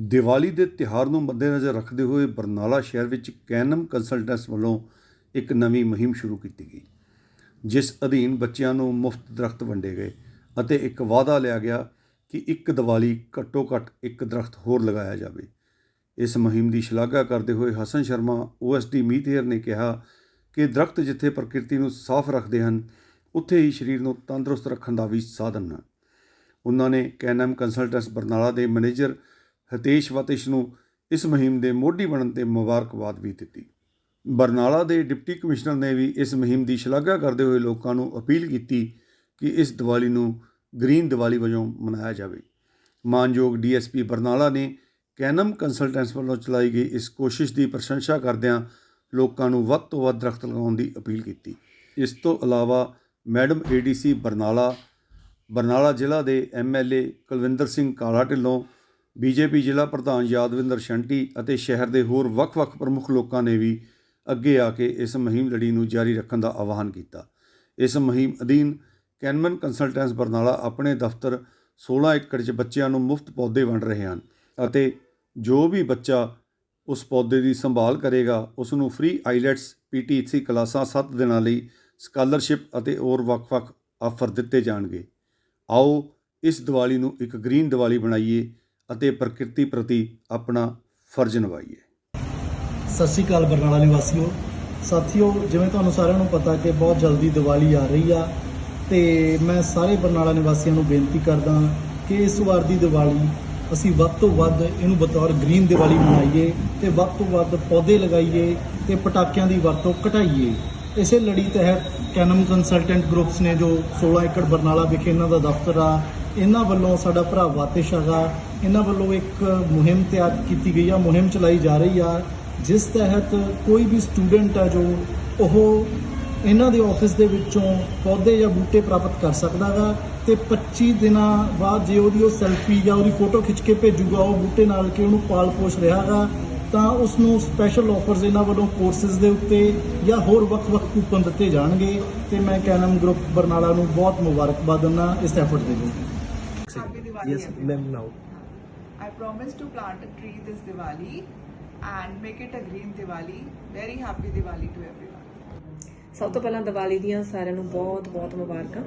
ਦੀਵਾਲੀ ਦੇ ਤਿਉਹਾਰ ਨੂੰ ਮੱਦੇਨਜ਼ਰ ਰੱਖਦੇ ਹੋਏ ਬਰਨਾਲਾ ਸ਼ਹਿਰ ਵਿੱਚ ਕੈਨਮ ਕੰਸਲਟੈਂਟਸ ਵੱਲੋਂ ਇੱਕ ਨਵੀਂ ਮੁਹਿੰਮ ਸ਼ੁਰੂ ਕੀਤੀ ਗਈ, ਜਿਸ ਅਧੀਨ ਬੱਚਿਆਂ ਨੂੰ ਮੁਫਤ ਦਰਖਤ ਵੰਡੇ ਗਏ ਅਤੇ ਇੱਕ ਵਾਅਦਾ ਲਿਆ ਗਿਆ ਕਿ ਇੱਕ ਦੀਵਾਲੀ ਘੱਟੋ ਘੱਟ ਇੱਕ ਦਰਖਤ ਹੋਰ ਲਗਾਇਆ ਜਾਵੇ। ਇਸ ਮੁਹਿੰਮ ਦੀ ਸ਼ਲਾਘਾ ਕਰਦੇ ਹੋਏ ਹਸਨ ਸ਼ਰਮਾ ਓਐਸਡੀ ਮੀਤੇਰ ਨੇ ਕਿਹਾ ਕਿ ਦਰਖਤ ਜਿੱਥੇ ਪ੍ਰਕਿਰਤੀ ਨੂੰ ਸਾਫ਼ ਰੱਖਦੇ ਹਨ, ਉੱਥੇ ਹੀ ਸਰੀਰ ਨੂੰ ਤੰਦਰੁਸਤ ਰੱਖਣ ਦਾ ਵੀ ਸਾਧਨ ਹਨ। ਉਹਨਾਂ ਨੇ ਕੈਨਮ ਕੰਸਲਟੈਂਟਸ ਬਰਨਾਲਾ ਦੇ ਮੈਨੇਜਰ ਹਤੇਸ਼ ਵਤਿਸ਼ ਨੂੰ ਇਸ ਮੁਹਿੰਮ ਦੇ ਮੋਢੀ ਬਣਨ ਤੇ ਮੁਬਾਰਕਬਾਦ ਵੀ ਦਿੱਤੀ। ਬਰਨਾਲਾ ਦੇ ਡਿਪਟੀ ਕਮਿਸ਼ਨਰ ਨੇ ਵੀ ਇਸ ਮੁਹਿੰਮ ਦੀ ਸ਼ਲਾਘਾ ਕਰਦੇ ਹੋਏ ਲੋਕਾਂ ਨੂੰ ਅਪੀਲ ਕੀਤੀ ਕਿ ਇਸ ਦੀਵਾਲੀ ਨੂੰ ਗ੍ਰੀਨ ਦੀਵਾਲੀ ਵਜੋਂ ਮਨਾਇਆ ਜਾਵੇ। ਮਾਨਯੋਗ ਡੀਐਸਪੀ ਬਰਨਾਲਾ ਨੇ ਕੈਨਮ ਕੰਸਲਟੈਂਟਸ ਵੱਲੋਂ ਚਲਾਈ ਗਈ ਇਸ ਕੋਸ਼ਿਸ਼ ਦੀ ਪ੍ਰਸ਼ੰਸਾ ਕਰਦਿਆਂ ਲੋਕਾਂ ਨੂੰ ਵੱਧ ਤੋਂ ਵੱਧ ਦਰਖਤ ਲਗਾਉਣ ਦੀ ਅਪੀਲ ਕੀਤੀ। ਇਸ ਤੋਂ ਇਲਾਵਾ ਮੈਡਮ ਏਡੀਸੀ ਬਰਨਾਲਾ ਬਰਨਾਲਾ ਜ਼ਿਲ੍ਹਾ ਦੇ ਐਮਐਲਏ ਕੁਲਵਿੰਦਰ ਸਿੰਘ ਕਾਲਾ ਢਿੱਲੋਂ ਬੀਜੇਪੀ ਜ਼ਿਲ੍ਹਾ ਪ੍ਰਧਾਨ ਯਾਦਵਿੰਦਰ ਸ਼ੰਟੀ ਅਤੇ ਸ਼ਹਿਰ ਦੇ ਹੋਰ ਵੱਖ-ਵੱਖ ਪ੍ਰਮੁੱਖ ਲੋਕਾਂ ਨੇ ਵੀ ਅੱਗੇ ਆ ਕੇ ਇਸ ਮੁਹਿੰਮ ਲੜੀ ਨੂੰ ਜਾਰੀ ਰੱਖਣ ਦਾ ਆਹਵਾਨ ਕੀਤਾ। ਇਸ ਮੁਹਿੰਮ ਅਧੀਨ ਕੈਨਮਨ ਕੰਸਲਟੈਂਟਸ ਬਰਨਾਲਾ ਆਪਣੇ ਦਫ਼ਤਰ 16 ਏਕੜ 'ਚ ਬੱਚਿਆਂ ਨੂੰ ਮੁਫਤ ਪੌਦੇ ਵੰਡ ਰਹੇ ਹਨ ਅਤੇ ਜੋ ਵੀ ਬੱਚਾ ਉਸ ਪੌਦੇ ਦੀ ਸੰਭਾਲ ਕਰੇਗਾ, ਉਸ ਨੂੰ ਫ੍ਰੀ ਆਈਲੈਟਸ, ਪੀਟੀਸੀ ਕਲਾਸਾਂ 7 ਦਿਨਾਂ ਲਈ ਸਕਾਲਰਸ਼ਿਪ ਅਤੇ ਹੋਰ ਵੱਖ-ਵੱਖ ਆਫਰ ਦਿੱਤੇ ਜਾਣਗੇ। ਆਓ ਇਸ ਦੀਵਾਲੀ ਨੂੰ ਇੱਕ ਗ੍ਰੀਨ ਦੀਵਾਲੀ ਬਣਾਈਏ। ਅਤੇ ਪ੍ਰਕਿਰਤੀ ਪ੍ਰਤੀ ਆਪਣਾ ਫਰਜ਼ ਨਿਭਾਈਏ। ਸਤਿ ਸ਼੍ਰੀ ਅਕਾਲ ਬਰਨਾਲਾ ਨਿਵਾਸੀਓ। ਸਾਥੀਓ, ਜਿਵੇਂ ਤੁਹਾਨੂੰ ਸਾਰਿਆਂ ਨੂੰ ਪਤਾ ਕਿ ਬਹੁਤ ਜਲਦੀ ਦੀਵਾਲੀ ਆ ਰਹੀ ਆ, ਤੇ ਮੈਂ ਸਾਰੇ ਬਰਨਾਲਾ ਨਿਵਾਸੀਆਂ ਨੂੰ ਬੇਨਤੀ ਕਰਦਾ ਕਿ ਇਸ ਵਾਰ ਦੀ ਦੀਵਾਲੀ ਅਸੀਂ ਵੱਧ ਤੋਂ ਵੱਧ ਇਹਨੂੰ ਬਤੌਰ ਗ੍ਰੀਨ ਦੀਵਾਲੀ ਮਨਾਈਏ ਤੇ ਵੱਧ ਤੋਂ ਵੱਧ ਪੌਦੇ ਲਗਾਈਏ ਤੇ ਪਟਾਕਿਆਂ ਦੀ ਵਰਤੋਂ ਘਟਾਈਏ। ਇਸੇ ਲੜੀ ਤਹਿਤ ਕੈਨਮ ਕੰਸਲਟੈਂਟ ਗਰੁੱਪਸ ਨੇ ਜੋ 16 ਏਕੜ ਬਰਨਾਲਾ ਵਿਖੇ ਇਹਨਾਂ ਦਾ ਦਫ਼ਤਰ ਆ, ਇਹਨਾਂ ਵੱਲੋਂ ਸਾਡਾ ਭਰਾ ਵਾਤਿਸ਼ ਹੈਗਾ ਇਹਨਾਂ ਵੱਲੋਂ ਇੱਕ ਮੁਹਿੰਮ ਤਿਆਰ ਕੀਤੀ ਗਈ ਆ ਮੁਹਿੰਮ ਚਲਾਈ ਜਾ ਰਹੀ ਆ ਜਿਸ ਤਹਿਤ ਕੋਈ ਵੀ ਸਟੂਡੈਂਟ ਆ ਜੋ ਉਹ ਇਹਨਾਂ ਦੇ ਆਫਿਸ ਦੇ ਵਿੱਚੋਂ ਪੌਦੇ ਜਾਂ ਬੂਟੇ ਪ੍ਰਾਪਤ ਕਰ ਸਕਦਾ ਗਾ ਤੇ 25 ਦਿਨਾਂ ਬਾਅਦ ਜੇ ਉਹਦੀ ਉਹ ਸੈਲਫੀ ਜਾਂ ਉਹਦੀ ਫੋਟੋ ਖਿੱਚ ਕੇ ਭੇਜੂਗਾ ਉਹ ਬੂਟੇ ਨਾਲ ਕਿ ਉਹਨੂੰ ਪਾਲ ਪੋਸ਼ ਰਿਹਾ ਗਾ ਤਾਂ ਉਸ ਨੂੰ ਸਪੈਸ਼ਲ ਆਫਰਸ ਇਹਨਾਂ ਵੱਲੋਂ ਕੋਰਸਸ ਦੇ ਉੱਤੇ ਜਾਂ ਹੋਰ ਵੱਖ-ਵੱਖ ਕੂਪਨ ਦਿੱਤੇ ਜਾਣਗੇ ਤੇ ਮੈਂ ਕੈਨਮ ਗਰੁੱਪ ਬਰਨਾਲਾ ਨੂੰ ਬਹੁਤ ਮੁਬਾਰਕਬਾਦ ਦਿੰਦਾ ਇਸ ਐਫਰਟ ਦੇ ਲਈ। Happy Diwali, Yes, I promise to plant a tree this Diwali and make it a green Diwali. Very happy Diwali to everyone. ਸਭ ਤੋਂ ਪਹਿਲਾਂ ਦੀਵਾਲੀ ਦੀਆਂ ਸਾਰਿਆਂ ਨੂੰ ਬਹੁਤ ਬਹੁਤ ਮੁਬਾਰਕਾਂ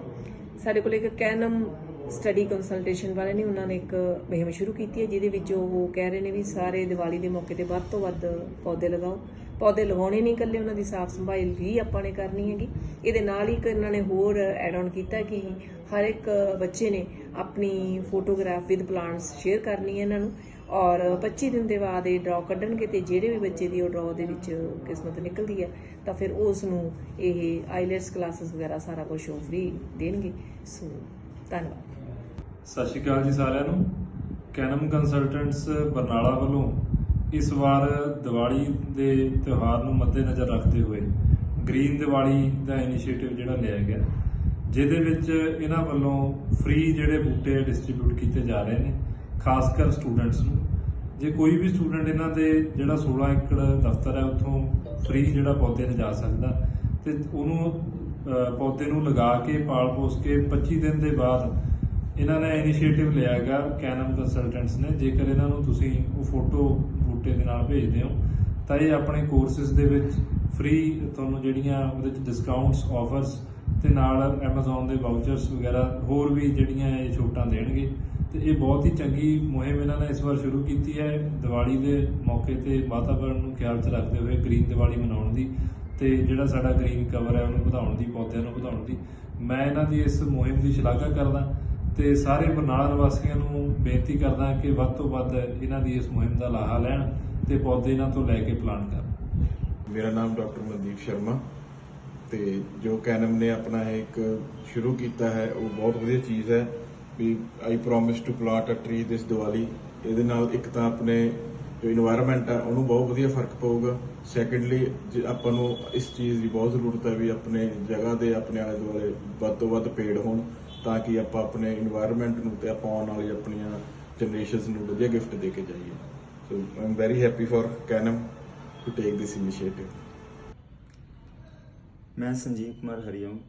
ਸਾਡੇ ਕੋਲ ਇੱਕ ਕੈਨਮ ਸਟੱਡੀ ਕੰਸਲਟੇਸ਼ਨ ਵਾਲੇ ਨੇ, ਉਹਨਾਂ ਨੇ ਇੱਕ ਮੁਹਿੰਮ ਸ਼ੁਰੂ ਕੀਤੀ ਹੈ, ਜਿਹਦੇ ਵਿੱਚ ਉਹ ਕਹਿ ਰਹੇ ਨੇ ਵੀ ਸਾਰੇ ਦੀਵਾਲੀ ਦੇ ਮੌਕੇ ਤੇ ਵੱਧ ਤੋਂ ਵੱਧ ਪੌਦੇ ਲਗਾਓ ਪੌਦੇ ਲਗਾਉਣੇ ਨਹੀਂ ਇਕੱਲੇ, ਉਹਨਾਂ ਦੀ ਸਾਫ਼ ਸੰਭਾਲ ਵੀ ਆਪਾਂ ਨੇ ਕਰਨੀ ਹੈਗੀ। ਇਹਦੇ ਨਾਲ ਹੀ ਇੱਕ ਇਹਨਾਂ ਨੇ ਹੋਰ ਐਡ ਆਨ ਕੀਤਾ ਕਿ ਹਰ ਇੱਕ ਬੱਚੇ ਨੇ ਆਪਣੀ ਫੋਟੋਗ੍ਰਾਫ ਵਿਦ ਪਲਾਂਟਸ ਸ਼ੇਅਰ ਕਰਨੀ ਹੈ ਇਹਨਾਂ ਨੂੰ ਔਰ 25 ਦਿਨ ਦੇ ਬਾਅਦ ਇਹ ਡਰਾਅ ਕੱਢਣਗੇ ਤੇ ਜਿਹੜੇ ਵੀ ਬੱਚੇ ਦੀ ਉਹ ਡਰਾਅ ਦੇ ਵਿੱਚ ਕਿਸਮਤ ਨਿਕਲਦੀ ਹੈ, ਤਾਂ ਫਿਰ ਉਸ ਨੂੰ ਇਹ ਆਈਲੈਟਸ ਕਲਾਸਿਸ ਵਗੈਰਾ ਸਾਰਾ ਕੁਝ ਉਹ ਫ੍ਰੀ ਦੇਣਗੇ। ਸੋ ਧੰਨਵਾਦ। ਸਤਿ ਸ਼੍ਰੀ ਅਕਾਲ ਜੀ ਸਾਰਿਆਂ ਨੂੰ। ਕੈਨਮ ਕੰਸਲਟੈਂਟਸ ਬਰਨਾਲਾ ਵੱਲੋਂ ਇਸ ਵਾਰ ਦੀਵਾਲੀ ਦੇ ਤਿਉਹਾਰ ਨੂੰ ਮੱਦੇਨਜ਼ਰ ਰੱਖਦੇ ਹੋਏ ਗ੍ਰੀਨ ਦੀਵਾਲੀ ਦਾ ਇਨੀਸ਼ੀਏਟਿਵ ਜਿਹੜਾ ਲਿਆ ਗਿਆ, ਜਿਹਦੇ ਵਿੱਚ ਇਹਨਾਂ ਵੱਲੋਂ ਫ੍ਰੀ ਜਿਹੜੇ ਬੂਟੇ ਡਿਸਟ੍ਰੀਬਿਊਟ ਕੀਤੇ ਜਾ ਰਹੇ ਨੇ, ਖਾਸ ਕਰ ਸਟੂਡੈਂਟਸ ਨੂੰ। ਜੇ ਕੋਈ ਵੀ ਸਟੂਡੈਂਟ ਇਹਨਾਂ ਦੇ ਜਿਹੜਾ 16 ਏਕੜ ਦਫ਼ਤਰ ਹੈ, ਉੱਥੋਂ ਫ੍ਰੀ ਜਿਹੜਾ ਪੌਦੇ ਲਿਜਾ ਸਕਦਾ, ਤੇ ਉਹਨੂੰ ਪੌਦੇ ਨੂੰ ਲਗਾ ਕੇ, ਪਾਲ ਪੋਸ ਕੇ 25 ਦਿਨ ਦੇ ਬਾਅਦ ਇਹਨਾਂ ਨੇ ਇਨੀਸ਼ੀਏਟਿਵ ਲਿਆ ਹੈਗਾ ਕੈਨਮ ਕੰਸਲਟੈਂਟਸ ਨੇ। ਜੇਕਰ ਇਹਨਾਂ ਨੂੰ ਤੁਸੀਂ ਉਹ ਫੋਟੋ ਬੂਟੇ ਦੇ ਨਾਲ ਭੇਜਦੇ ਹੋ, ਤਾਂ ਇਹ ਆਪਣੇ ਕੋਰਸਿਸ ਦੇ ਵਿੱਚ ਫ੍ਰੀ ਤੁਹਾਨੂੰ ਜਿਹੜੀਆਂ ਉਹਦੇ ਵਿੱਚ ਡਿਸਕਾਊਂਟਸ ਆਫਰਸ ਤੇ ਨਾਲ Amazon ਦੇ ਵਾਊਚਰਸ ਵਗੈਰਾ, ਹੋਰ ਵੀ ਜਿਹੜੀਆਂ ਇਹ ਛੋਟਾਂ ਦੇਣਗੇ। ਤੇ ਇਹ ਬਹੁਤ ਹੀ ਚੰਗੀ ਮੁਹਿੰਮ ਇਹਨਾਂ ਨੇ ਇਸ ਵਾਰ ਸ਼ੁਰੂ ਕੀਤੀ ਹੈ। ਦੀਵਾਲੀ ਦੇ ਮੌਕੇ ਤੇ ਵਾਤਾਵਰਣ ਨੂੰ ਖਿਆਲ 'ਚ ਰੱਖਦੇ ਹੋਏ ਗ੍ਰੀਨ ਦੀਵਾਲੀ ਮਨਾਉਣ ਦੀ ਤੇ ਜਿਹੜਾ ਸਾਡਾ ਗ੍ਰੀਨ ਕਵਰ ਹੈ ਉਹਨੂੰ ਵਧਾਉਣ ਦੀ, ਪੌਦਿਆਂ ਨੂੰ ਵਧਾਉਣ ਦੀ। ਮੈਂ ਇਹਨਾਂ ਦੀ ਇਸ ਮੁਹਿੰਮ ਦੀ ਸ਼ਲਾਘਾ ਕਰਦਾ। ਤੇ ਸਾਰੇ ਬਰਨਾਲਾ ਵਾਸੀਆਂ ਨੂੰ ਬੇਨਤੀ ਕਰਦਾ ਕਿ ਵੱਧ ਤੋਂ ਵੱਧ ਇਹਨਾਂ ਦੀ ਇਸ ਮੁਹਿੰਮ ਦਾ ਲਾਹਾ ਲੈਣ ਤੇ ਪੌਦੇ ਇਹਨਾਂ ਤੋਂ ਲੈ ਕੇ ਪਲਾਂਟ ਕਰਨ। ਮੇਰਾ ਨਾਮ ਡਾਕਟਰ ਮਨਦੀਪ ਸ਼ਰਮਾ ਤੇ ਜੋ ਕੈਨਮ ਨੇ ਆਪਣਾ ਇੱਕ ਸ਼ੁਰੂ ਕੀਤਾ ਹੈ, ਉਹ ਬਹੁਤ ਵਧੀਆ ਚੀਜ਼ ਹੈ ਵੀ I promise to plant a tree this Diwali. ਇਹਦੇ ਨਾਲ ਇੱਕ ਤਾਂ ਆਪਣੇ ਜੋ এনवायरमेंट ਹੈ ਉਹਨੂੰ ਬਹੁਤ ਵਧੀਆ ਫ਼ਰਕ ਪਊਗਾ। ਸੈਕੰਡਲੀ ਆਪਾਂ ਨੂੰ ਇਸ ਚੀਜ਼ ਦੀ ਬਹੁਤ ਜ਼ਰੂਰਤ ਹੈ ਵੀ ਆਪਣੇ ਜਗ੍ਹਾ ਦੇ ਆਪਣੇ ਆਲੇ ਦੁਆਲੇ ਵੱਧ ਤੋਂ ਵੱਧ ਪੇੜ ਹੋਣ। ਤਾਂ ਕਿ ਆਪਾਂ ਆਪਣੇ এনवायरमेंट ਨੂੰ ਤੇ ਆਪਾਂ ਆਉਣ ਵਾਲੀ ਆਪਣੀਆਂ ਜਨਰੇਸ਼ਨਸ ਨੂੰ ਵਧੀਆ ਗਿਫਟ ਦੇ ਕੇ ਜਾਈਏ। So I am very happy for ਕੈਨਮ to take this initiative ਮੈਂ ਸੰਜੀਵ ਕੁਮਾਰ ਹਰੀਓਮ।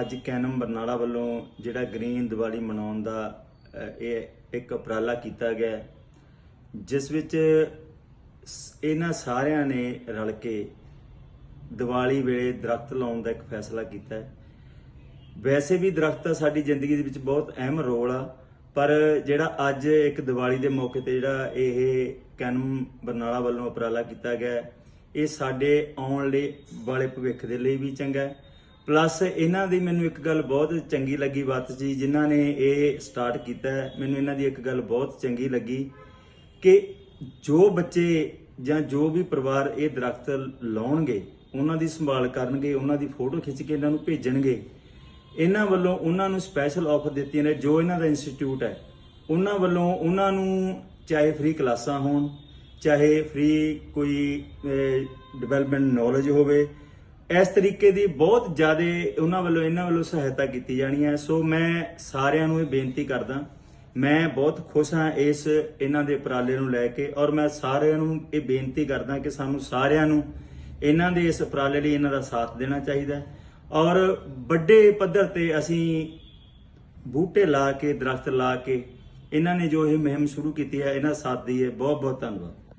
ਅੱਜ ਕੈਨਮ ਬਰਨਾਲਾ ਵੱਲੋਂ ਜਿਹੜਾ ਗ੍ਰੀਨ ਦੀਵਾਲੀ ਮਨਾਉਣ ਦਾ ਇਹ ਇੱਕ ਉਪਰਾਲਾ ਕੀਤਾ ਗਿਆ ਜਿਸ ਵਿੱਚ ਇਹਨਾਂ ਸਾਰਿਆਂ ਨੇ ਰਲ ਕੇ ਦੀਵਾਲੀ ਵੇਲੇ ਦਰਖਤ ਲਾਉਣ ਦਾ ਇੱਕ ਫੈਸਲਾ ਕੀਤਾ ਹੈ। ਵੈਸੇ ਵੀ ਦਰਖਤ ਦਾ ਸਾਡੀ ਜ਼ਿੰਦਗੀ ਦੇ ਵਿੱਚ ਬਹੁਤ ਅਹਿਮ ਰੋਲ ਆ, ਪਰ ਜਿਹੜਾ ਅੱਜ ਇੱਕ ਦੀਵਾਲੀ ਦੇ ਮੌਕੇ ਤੇ ਜਿਹੜਾ ਇਹ ਕੈਨਮ ਬਰਨਾਲਾ ਵੱਲੋਂ ਉਪਰਾਲਾ ਕੀਤਾ ਗਿਆ, ਇਹ ਸਾਡੇ ਆਉਣ ਲਈ ਵਾਲੇ ਭਵਿੱਖ ਦੇ ਲਈ ਵੀ ਚੰਗਾ ਹੈ। ਪਲੱਸ ਇਹਨਾਂ ਦੀ ਮੈਨੂੰ ਇੱਕ ਗੱਲ ਬਹੁਤ ਚੰਗੀ ਲੱਗੀ ਬਾਤ ਜੀ, ਜਿਨ੍ਹਾਂ ਨੇ ਇਹ ਸਟਾਰਟ ਕੀਤਾ ਮੈਨੂੰ ਇਹਨਾਂ ਦੀ ਇੱਕ ਗੱਲ ਬਹੁਤ ਚੰਗੀ ਲੱਗੀ ਕਿ ਜੋ ਬੱਚੇ ਜਾਂ ਜੋ ਵੀ ਪਰਿਵਾਰ ਇਹ ਦਰਖਤ ਲਾਉਣਗੇ, ਉਹਨਾਂ ਦੀ ਸੰਭਾਲ ਕਰਨਗੇ, ਉਹਨਾਂ ਦੀ ਫੋਟੋ ਖਿੱਚ ਕੇ ਇਹਨਾਂ ਨੂੰ ਭੇਜਣਗੇ ਇਹਨਾਂ ਵੱਲੋਂ ਉਹਨਾਂ ਨੂੰ ਸਪੈਸ਼ਲ ਆਫਰ ਦਿੱਤੀਆਂ ਨੇ, ਜੋ ਇਹਨਾਂ ਦਾ ਇੰਸਟੀਚਿਊਟ ਹੈ। ਉਹਨਾਂ ਵੱਲੋਂ ਉਹਨਾਂ ਨੂੰ ਚਾਹੇ ਫ੍ਰੀ ਕਲਾਸਾਂ ਹੋਣ, ਚਾਹੇ ਫ੍ਰੀ ਕੋਈ ਡਿਵੈਲਪਮੈਂਟ ਨੌਲੇਜ ਹੋਵੇ, ਇਸ ਤਰੀਕੇ ਦੀ ਬਹੁਤ ਜ਼ਿਆਦਾ ਉਹਨਾਂ ਵੱਲੋਂ, ਇਹਨਾਂ ਵੱਲੋਂ ਸਹਾਇਤਾ ਕੀਤੀ ਜਾਣੀ ਹੈ। ਸੋ ਮੈਂ ਸਾਰਿਆਂ ਨੂੰ ਇਹ ਬੇਨਤੀ ਕਰਦਾ, ਮੈਂ ਬਹੁਤ ਖੁਸ਼ ਹਾਂ ਇਸ ਇਹਨਾਂ ਦੇ ਉਪਰਾਲੇ ਨੂੰ ਲੈ ਕੇ ਔਰ ਮੈਂ ਸਾਰਿਆਂ ਨੂੰ ਇਹ ਬੇਨਤੀ ਕਰਦਾ ਕਿ ਸਾਨੂੰ ਸਾਰਿਆਂ ਨੂੰ ਇਹਨਾਂ ਦੇ ਇਸ ਉਪਰਾਲੇ ਲਈ ਇਹਨਾਂ ਦਾ ਸਾਥ ਦੇਣਾ ਚਾਹੀਦਾ ਹੈ। ਔਰ ਵੱਡੇ ਪੱਧਰ ਤੇ ਅਸੀਂ ਬੂਟੇ ਲਾ ਕੇ ਦਰਖਤ ਲਾ ਕੇ ਇਹਨਾਂ ਨੇ ਜੋ ਇਹ ਮੁਹਿੰਮ ਸ਼ੁਰੂ ਕੀਤੀ ਹੈ, ਇਹਨਾਂ ਸਾਥ ਦੀ ਹੈ। ਬਹੁਤ ਬਹੁਤ ਧੰਨਵਾਦ।